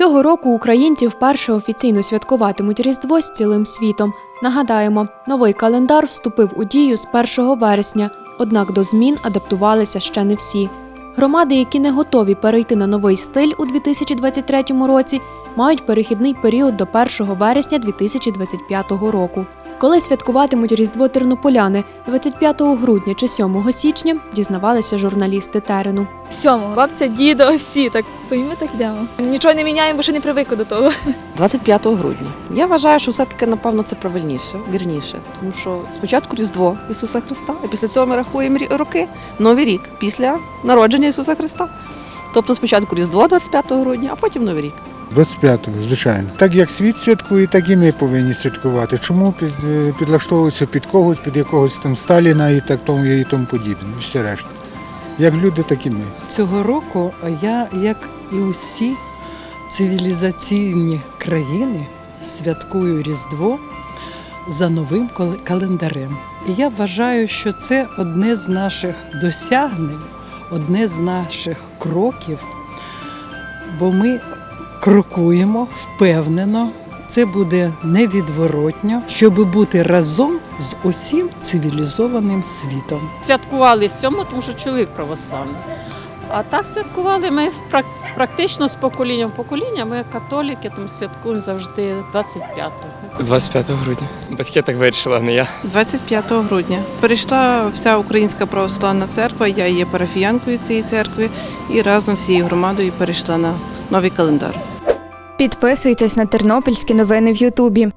Цього року українці вперше офіційно святкуватимуть Різдво з цілим світом. Нагадаємо, новий календар вступив у дію з 1 вересня, однак до змін адаптувалися ще не всі. Громади, які не готові перейти на новий стиль у 2023 році, мають перехідний період до 1 вересня 2025 року. Коли святкуватимуть Різдво тернополяни 25 грудня чи 7 січня, дізнавалися журналісти терену. Сьомого. Бабця, дідо, всі так, то і ми так йдемо. Нічого не міняємо, бо ще не привикли до того. 25 грудня. Я вважаю, що все-таки, напевно, це правильніше, вірніше. Тому що спочатку Різдво Ісуса Христа, а після цього ми рахуємо роки, Новий рік після народження Ісуса Христа. Тобто спочатку Різдво 25 грудня, а потім Новий рік. 25-го, звичайно. Так як світ святкує, так і ми повинні святкувати. Чому під, е, підлаштовуватися під когось, під якогось там Сталіна і так тому і тому подібне. І все решта. Як люди, так і ми. Цього року я, як і усі цивілізаційні країни, святкую Різдво за новим календарем. І я вважаю, що це одне з наших досягнень, одне з наших кроків, бо ми крокуємо впевнено. Це буде невідворотньо, щоб бути разом з усім цивілізованим світом. святкували сьому, тому що чоловік православний. А так святкували ми прак- практично з покоління в покоління. Ми католіки, тому святкуємо завжди 25-го. 25 грудня. Батьки так вирішили, а не я. 25 грудня перейшла вся Українська православна церква. Я є парафіянкою цієї церкви і разом всією громадою перейшла на новий календар. Підписуйтесь на тернопільські новини в Ютубі.